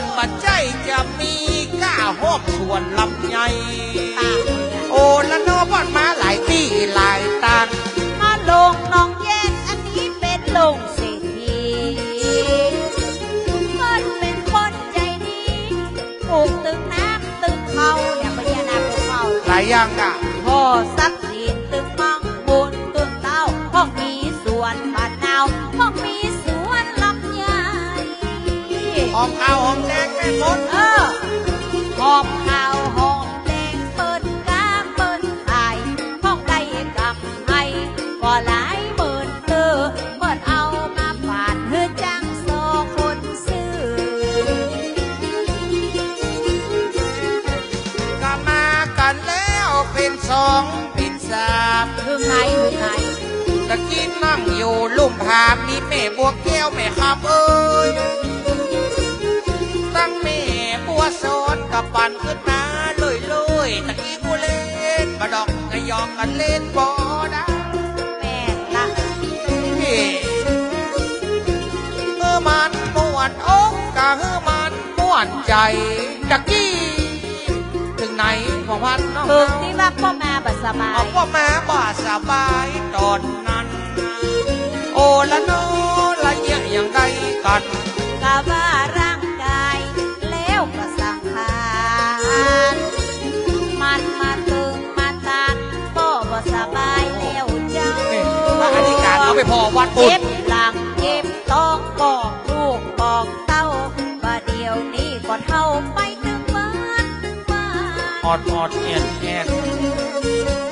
นบัดใจจะมีก้าหอบส่วนลำไยตามมึงอะโอ้ละโนบอนมาหลายที่หลายตังมาลงน้องแยกอันนี้เป็นลงเศรษฐีมันเป็นคนใจดีปลูกตึกน้ำตึกเขาเนี่ยพญานาคปลูกเขาหลายอย่างอะพ่อทรัพย์สิน ข้าวหอมแดงแม่มดเออหอมข้าวหอมแดงเปิดกาเปิดขายห้องได้กับไห้ก็หลายหมื่นเตอเปิดเอามาฝานเฮือจังโซคนซื้อก็มากันแล้วเป็นสองเป็นสามคือไงคือไงตะกี้นั่งอยู่ลุ่มพามมีแม่บัวแก้วแม่ขับเอ้ย กับปั่นขึ้นมาเลยเลยตะกี้กูเล่นมาดอกกระยองกันเล่นบ่ได้แม่นละเมื่อมันม่วนอกกะเมื่อมันม่วนใจตะกี้ถึงไหนของพันน้องถึงเฮาที่ว่าพ่อมาบัสบาเอายพ่อมาบ่สบายตอนนั้น โอ้ละโนละเยี่ยอย่างใดกันกะว่าารมันมาตึงมาตันก็บ่สบายแล้วเจ้านี่พระอธิการเอาไปพอวัดปุ่นเจ็บหลังเจ็บต้องบอกลูกบอกเต้าว่าเดี๋ยวนี้ก็เท่าไปถึงบ้านบ้านออดออดแอนแอนเป็น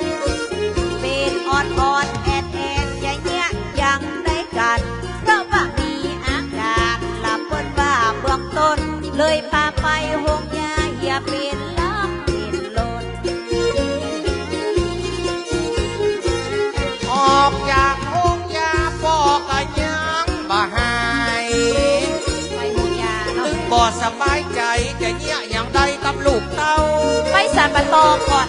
กับลูกเต้า ไปสันปะตอก่อน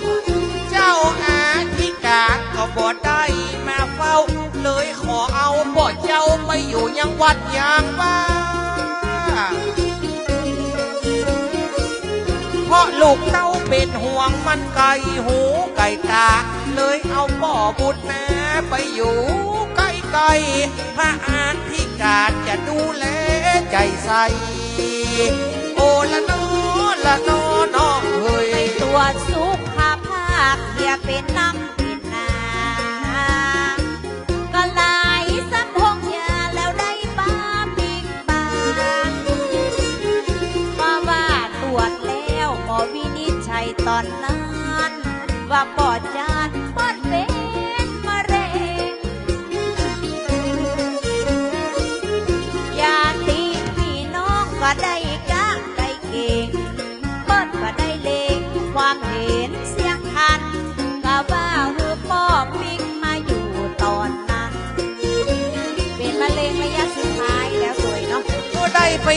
เจ้าอาธิการก็บ่ได้มาเฝ้า เลยขอเอาบ่เจ้าไปอยู่ยังวัดยางบ้าเพราะลูกเต้าเป็นห่วงมันไก่หูไก่ตา เลยเอาบ่อบุญแม่ไปอยู่ใกล้ๆพระอาธิการจะดูแลใจใสโอละนอ ละนอน้องเฮ้ยไปตรวจสุขภาพอย่าเป็นน้ำเป็นนาก็หลายสัมพงยาแล้วได้บ้าปิกบางมาว่าตรวจแล้วหมอวินิจฉัยตอนนั้น ว่าปอดจานปอดเป็น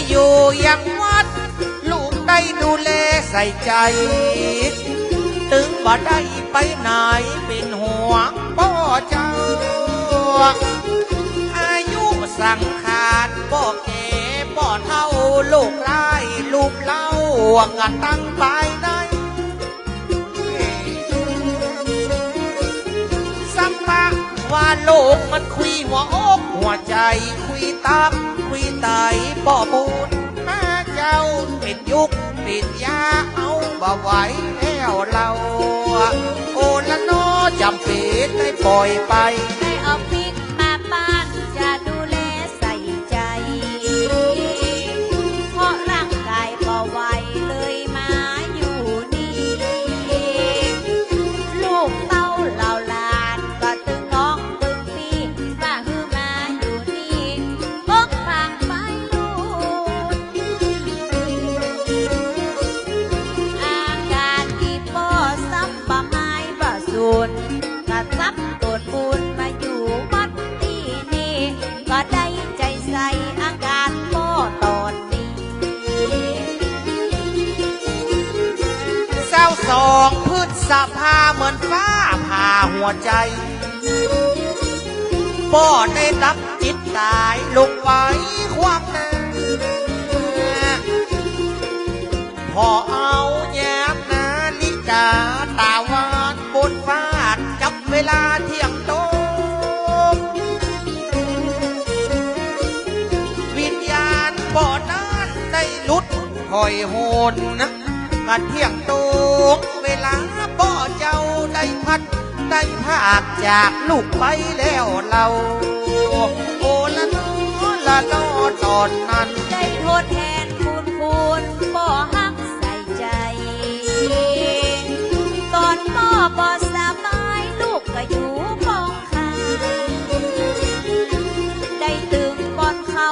อยู่ยังวัด ลูกได้ดูแลใส่ใจ ถึงบ่ได้ไปไหนเป็นห่วงพ่อเจ้า อายุสังขารบ่แก่บ่เท่า ลูกไล่ลูกเล่างันตั้งตายได้ ว่าโลกมันคุยหัวอกหัวใจคุยตับคุยไตบ่บุญมาเจ้าติดยุคติดยาเอาบ่ไหวแล้วเรา โอละนอจำเป็นได้ปล่อยไปได้เอา เหมือนฟ้าผ่าหัวใจป้อได้รับจิตตายลงไว้ความแน่พอเอาแย้มนาฬิกาตาวานบนฟ้าจับเวลาเที่ยงตรงวิญญาณบ่อนานได้ลุดหอยโหนนะกันเที่ยงตรง ลาบ่เจ้าได้พัดได้ภาคจากลูกไปแล้วเราโอละนอละนอตอนนั้น ได้โทษแทนคุณคุณบ่ฮักใส่ใจ ตอนพ่อบ่สบายลูกก็อยู่มองข้างได้ตึงป้อนเข้า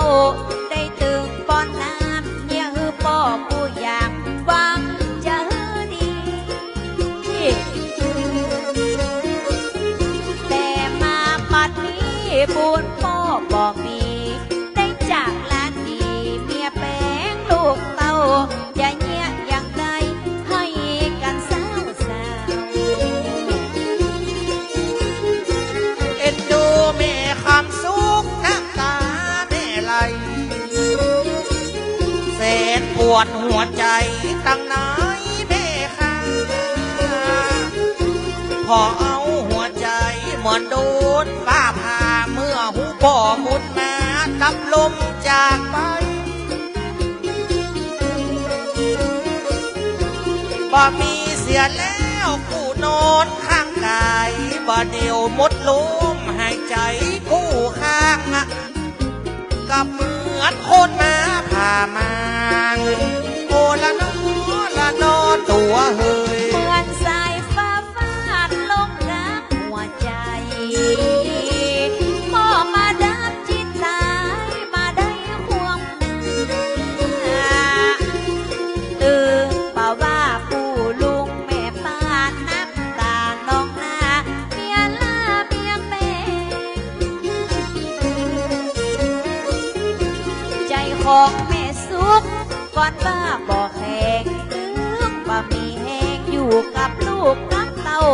วดหัวใจตั้งไหนแม่ค่ะพอเอาหัวใจเหมือนโดนฟ้าผ่าเมื่อหูพ่อมุดมาทับลมจากไปบ่มีเสียแล้วกูนอนข้างกายบ่เดียวมดลมหายใจกู้ข้างกับเหมือนคนมาผ่ามา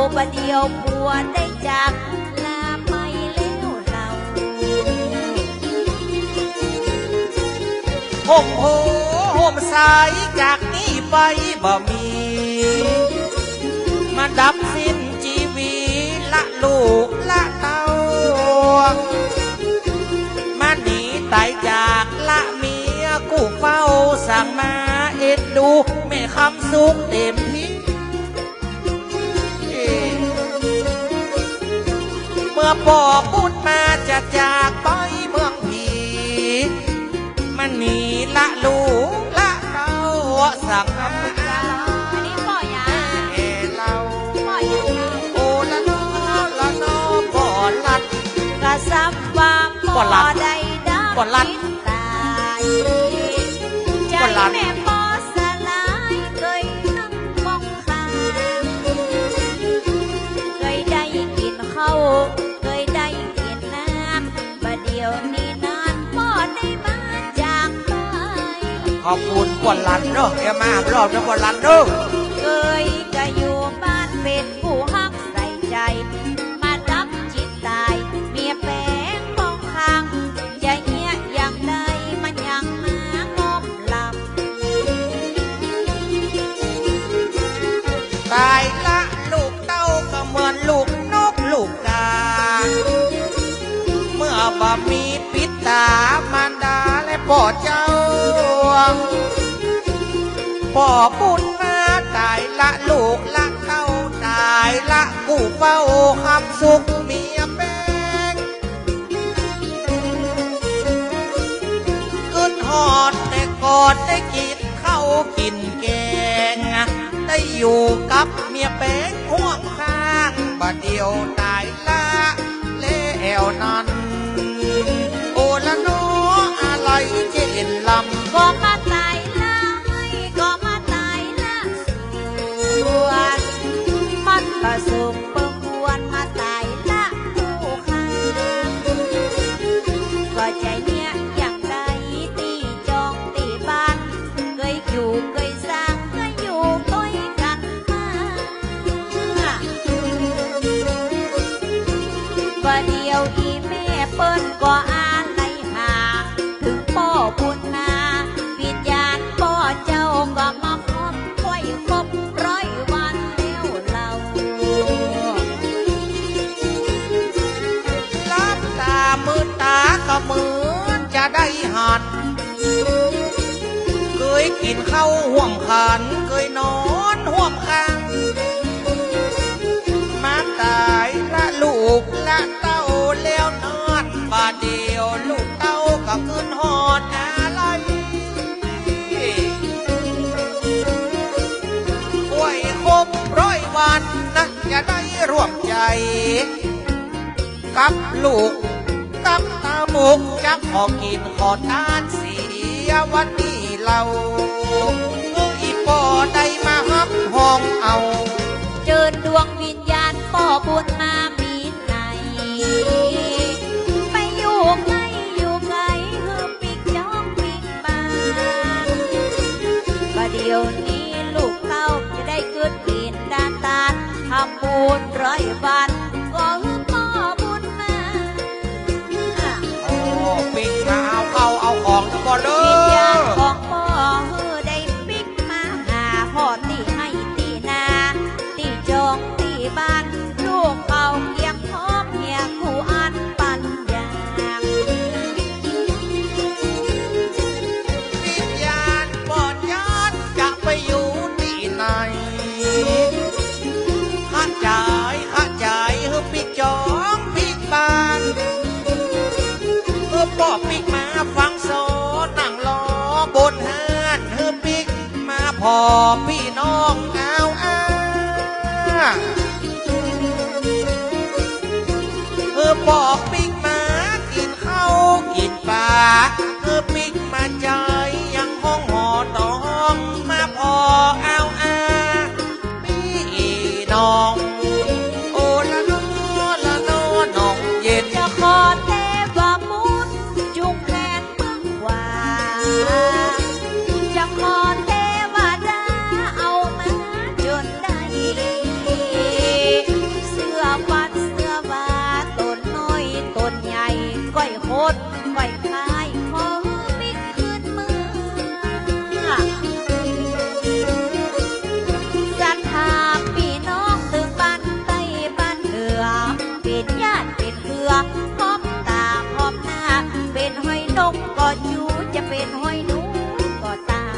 เต้าบะเดียวผัวได้จากลาไปแล้วเราห่มโหห่มสายจากนี้ไปบ่มี มาดับสิ้นชีวีละลูกละเต้ามาหนีตายจากละเมียกูเฝ้าสั่งมาเอ็ดดูแม่คำสุขเต็มที่ มื่อพ่อพูดมาจะจากไปเมืองผีมันหนีละลูกละเต้าสั่งมาอันนี้พ่อยาเอเราพ่อยาโอละนอละนอบ่ลัดกระซับว่าพ่ออนลัดใดดาก่อนลัด อบคุณกวนลันเด้อแกมารอบนะกวนลันเด้อเคยก็อยู่บ้านเป็นผู้ฮักใส่ใจ มาดับจิตตาย เมียแปงมองข้างอย่าเงี้ยอย่างใดมันยังมางอมลำตายละลูกเต้าก็เหมือนลูก อบมีปิตามารดาและพ่อเจ้าพ่อบุญมาตายละลูกละเต้าตายละกูเฝ้าคำสุขเมียแป้งขึ้นหอดแต่กอนได้กินข้าวกินแกง ได้อยู่กับเมียแป้งห่วงข้างบัดเดียวตายละแล้วนั้น กินข้าวห่วมขันเคยนอนห่วมข้างมาตายละลูกละเต้าแล้วนอนบาเดียวลูกเต้าก็ขึ้นหอดอะไรอวยครบร้อยวันนะจะได้ร่วมใจ กับลูกกับตาบุกจะขอกินขอทานเสียวันนี้เรา อได้มาฮับห้องเอา เจิญดวงวิญญาณป่อบุญมามีไหน ไปอยู่ไกลอยู่ไกลเฮือปิกจ้องปิกบานประเดี๋ยวนี้ลูกเต้าจะได้เกิดกินดานตานทำบุญร้อยวัน พี่น้อง ก้อยโคตรก้อยคายขอมิกขึ้นมือจันทาพี่น้องถึงบ้านใต้บ้านเหนือเป็นญาติเป็นเครือพร้อมตาพร้อมหน้า เป็นห้อยนกก็จูจะเป็นห้อยหนูก็ตาม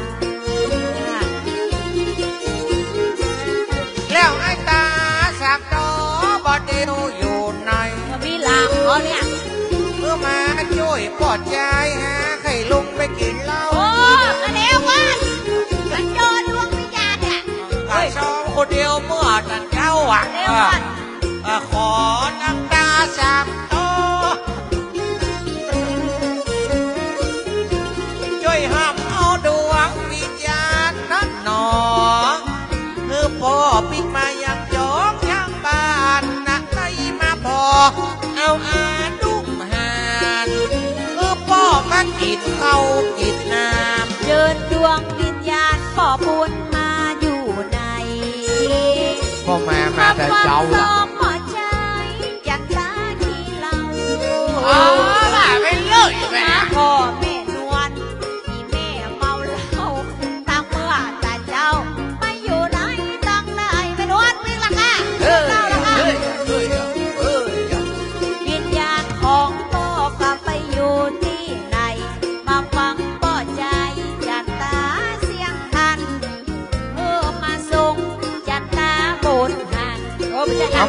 แล้วไอ้ตาสักดอบอดเดียวอยู่ในมีหลามเขาเนี่ย เมื่อมาช่วยปลอดใจหาไข่ลุงไปกินเหล้าโอ้มาแล้ววันมันโจดวงวิญญาณเนี่ยไอ้สองคนเดียวเมื่อตันเจ้าอะเร็ววันเออขอนังตาสักดอช่วยห้ามเอาดวงวิญญาณนั้นหนอคือพ่อปิ๊กมายังจองยังบ้านนะได้มาพอเอาอา กินข้าวกินน้ำเดินดวงวิญญาณป่อบุญมาอยู่ในพ่อแม่มาแต่เจ้าละล่ะหมอใจจันตาขี้เรา อ๋อมาไปเลยแม่พ่อ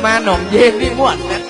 อมาส่งจั